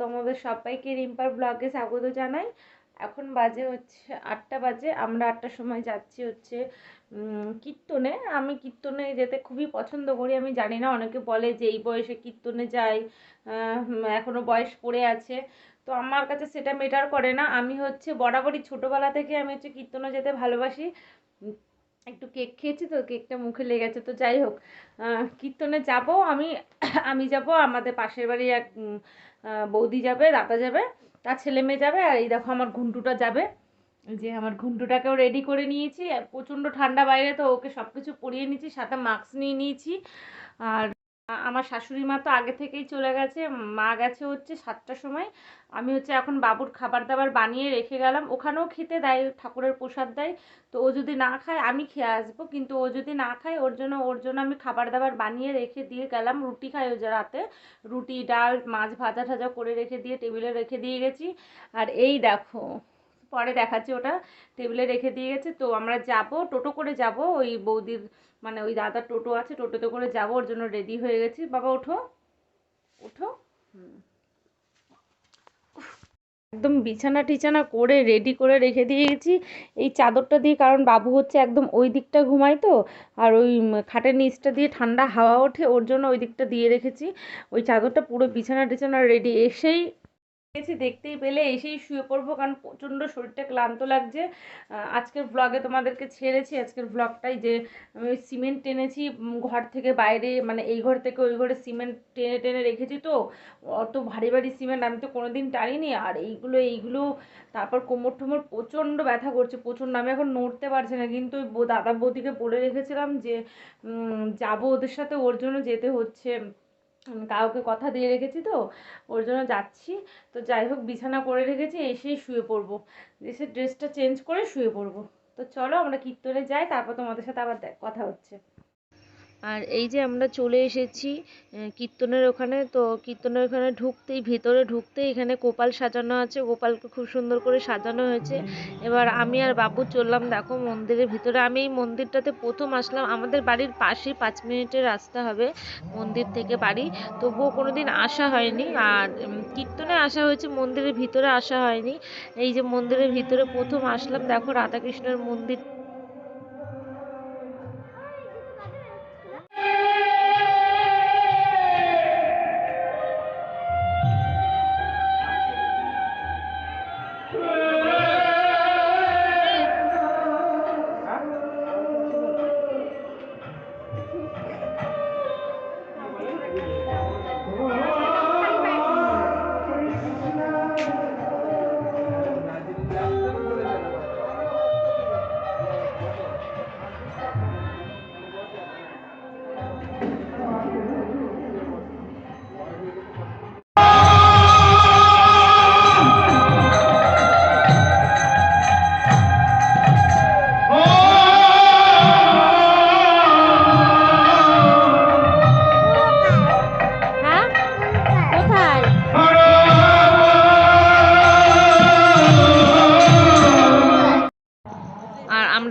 তোমাদের সবাইকে রিম্পার ব্লগে স্বাগত জানাই। এখন বাজে হচ্ছে আটটা বাজে আমরা আটটার সময় যাচ্ছি হচ্ছে কীর্তনে। আমি কীর্তনে যেতে খুবই পছন্দ করি। আমি জানি না অনেকে বলে যে এই বয়সে কীর্তনে যাই আহ, উম, এখনও বয়স পড়ে আছে। তো আমার কাছে সেটা মেটার করে না। আমি হচ্ছে বরাবরই ছোটোবেলা থেকে আমি হচ্ছে কীর্তনে যেতে ভালোবাসি। একটু কেক খেয়েছি তো, কেকটা মুখে লেগেছে তো যাই হোক কীর্তনে যাব আমি আমি যাব, আমাদের পাশের বাড়ি এক বৌদি যাবে, দাদা যাবে, তার ছেলে মেয়ে যাবে, আর এই দেখো আমার ঘুন্টুটা যাবে। যে আমার ঘুন্টুটাকেও রেডি করে নিয়েছি প্রচণ্ড ঠান্ডা বাইরে, তো ওকে সব কিছু পরিয়ে নিয়েছি, সাথে মাস্ক নিয়ে নিয়েছি, আর আমার শাশুড়ি মা তো আগে থেকেই চলে গেছে। মা গেছে হচ্ছে সাতটার সময়। আমি হচ্ছে এখন বাবুর খাবার দাবার বানিয়ে রেখে গেলাম। ওখানেও খেতে দেয়, ঠাকুরের প্রসাদ দেয়। তো ও যদি না খায়, আমি খেয়ে আসব। কিন্তু ও যদি না খায়, ওর জন্য ওর জন্য আমি খাবার দাবার বানিয়ে রেখে দিয়ে গেলাম। রুটি খাই ও যে রাতে। রুটি, ডাল, মাছ ভাজা ঠাজা করে রেখে দিয়ে, টেবিলে রেখে দিয়ে গেছি। আর এই দেখো পরে দেখাচ্ছি ওটা। টেবিলে রেখে দিয়ে গেছে, তো আমরা যাব, টোটো করে যাব, ওই বৌদির মানে ওই দাদার টোটো আছে, টোটোতে করে যাব, ওর জন্য রেডি হয়ে গেছি। বাবা, ওঠো। ওঠো। একদম বিছানা টিছানা করে রেডি করে রেখে দিয়ে গেছি। এই চাদরটা দিয়ে, কারণ বাবু হচ্ছে একদম ওই দিকটা ঘুমায় তো, আর ওই খাটের নিচটা দিয়ে ঠান্ডা হাওয়া ওঠে, ওর জন্য ওই দিকটা দিয়ে রেখেছি। ওই চাদরটা পুরো বিছানা টিছানা রেডি এসেই গেছি দেখতেই পেলে, এসেই শুয়ে পড়ব কারণ প্রচণ্ড শরীরটা ক্লান্ত লাগছে। আজকের ব্লগে তোমাদেরকে ছেড়েছি। আজকের ব্লগটাই যে আমি সিমেন্ট টেনেছি ঘর থেকে বাইরে মানে এই ঘর থেকে ওই ঘরে সিমেন্ট টেনে টেনে রেখেছি তো। অত ভারী ভারী সিমেন্ট আমি তো কোনোদিন টানিনি। আর এইগুলো এইগুলো, তারপর কোমর টোমর প্রচণ্ড ব্যথা করছে, প্রচণ্ড। আমি এখন নড়তে পারছি না, কিন্তু ওই দাদা বৌদিকে বলে রেখেছিলাম যে যাব ওদের সাথে, ওর জন্য যেতে হচ্ছে। কাউকে কথা দিয়ে রেখেছি তো, ওর জন্য যাচ্ছি। তো যাই হোক, বিছানা করে রেখেছি, এসেই শুয়ে পড়ব। এসে ড্রেসটা চেঞ্জ করে শুয়ে পড়ব। তো চলো, আমরা কীর্তনে যাই, তারপর তোমাদের সাথে আবার কথা হচ্ছে। আর এই যে আমরা চলে এসেছি কীর্তনের ওখানে। তো কীর্তনের ওখানে ঢুকতেই, ভেতরে ঢুকতেই এখানে গোপাল সাজানো আছে। গোপালকে খুব সুন্দর করে সাজানো হয়েছে। এবার আমি আর বাবু চললাম, দেখো মন্দিরের ভিতরে। আমি এই মন্দিরটাতে প্রথম আসলাম। আমাদের বাড়ির পাশেই পাঁচ মিনিটের রাস্তা হবে মন্দির থেকে বাড়ি। তবুও কোনো দিন আসা হয়নি। আর কীর্তনে আসা হয়েছে, মন্দিরের ভিতরে আসা হয়নি। এই যে মন্দিরের ভিতরে প্রথম আসলাম, দেখো রাধাকৃষ্ণের মন্দির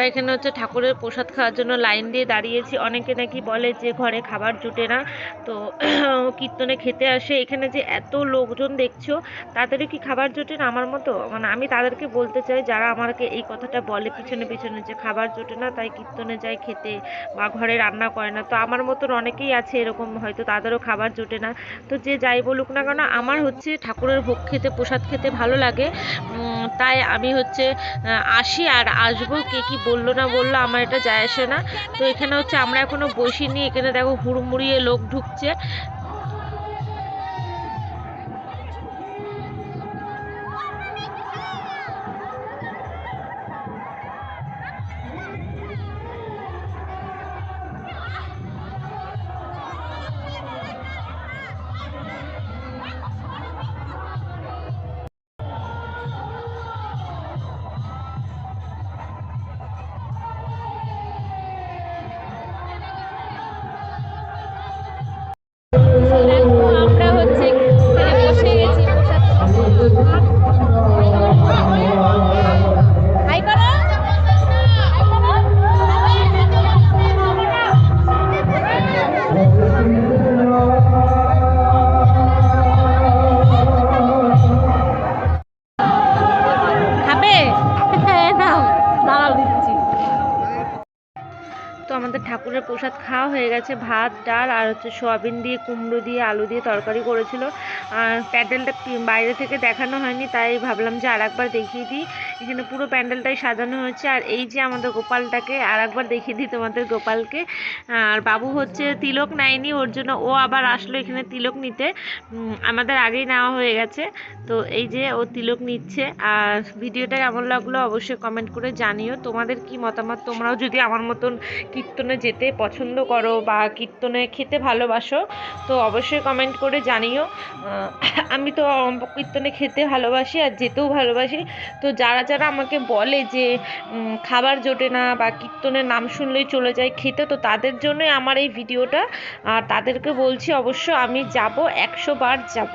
এখানে হচ্ছে ঠাকুরের প্রসাদ খাওয়ার জন্য লাইন দিয়ে দাঁড়িয়েছি। অনেকে নাকি বলে যে ঘরে খাবার জুটে না। তো কীর্তনে খেতে আসে। এখানে যে এত লোকজন দেখছ, তাদেরও কি খাবার জোটে না আমার মতো? মানে আমি তাদেরকে বলতে চাই, যারা আমাকে এই কথাটা বলে পিছনে পিছনে যে খাবার জোটে না, তাই কীর্তনে যায় খেতে বা ঘরে রান্না করে না। তো আমার মতন অনেকেই আছে এরকম, হয়তো তাদেরও খাবার জোটে না। তো যে যাই বলুক না কেন, আমার হচ্ছে ঠাকুরের ভোগ খেতে, প্রসাদ খেতে ভালো লাগে। তাই আমি হচ্ছে আসি আর আসব কে কি বলল না, বলল আমার এটা যায় আসে না। তো এখানে হচ্ছে আমরা এখনও বসিনি, এখানে দেখো হুড়মুড়িয়ে লোক ঢুকছে। প্রসাদ খাওয়া হয়ে গেছে। ভাত, ডাল আর হচ্ছে সোয়াবিন দিয়ে, কুমড়ো দিয়ে, আলু দিয়ে তরকারি করেছিল। প্যান্ডেলটা বাইরে থেকে দেখানো হয়নি, তাই ভাবলাম যে আর একবার দেখিয়ে দিই। এখানে পুরো প্যান্ডেলটাই সাজানো হয়েছে। আর এই যে আমাদের গোপালটাকে আর একবার দেখিয়ে দিই তোমাদের গোপালকে। আর বাবু হচ্ছে তিলক নেয়নি, ওর জন্য ও আবার আসলো এখানে তিলক নিতে। আমাদের আগেই নেওয়া হয়ে গেছে। তো এই যে ও তিলক নিচ্ছে। আর ভিডিওটা কেমন লাগল অবশ্যই কমেন্ট করে জানিও। তোমাদের কি মতামত? তোমরাও যদি আমার মতন কীর্তনে যেতে পছন্দ করো বা কীর্তনে খেতে ভালোবাসো, তো অবশ্যই কমেন্ট করে জানিও। আমি তো কীর্তনে খেতে ভালোবাসি আর যেতেও ভালোবাসি। তো যারা যারা আমাকে বলে যে খাবার জোটে না বা কীর্তনের নাম শুনলেই চলে যায় খেতে, তো তাদের জন্যই আমার এই ভিডিওটা। আর তাদেরকে বলছি অবশ্য আমি যাব, একশো বার যাব।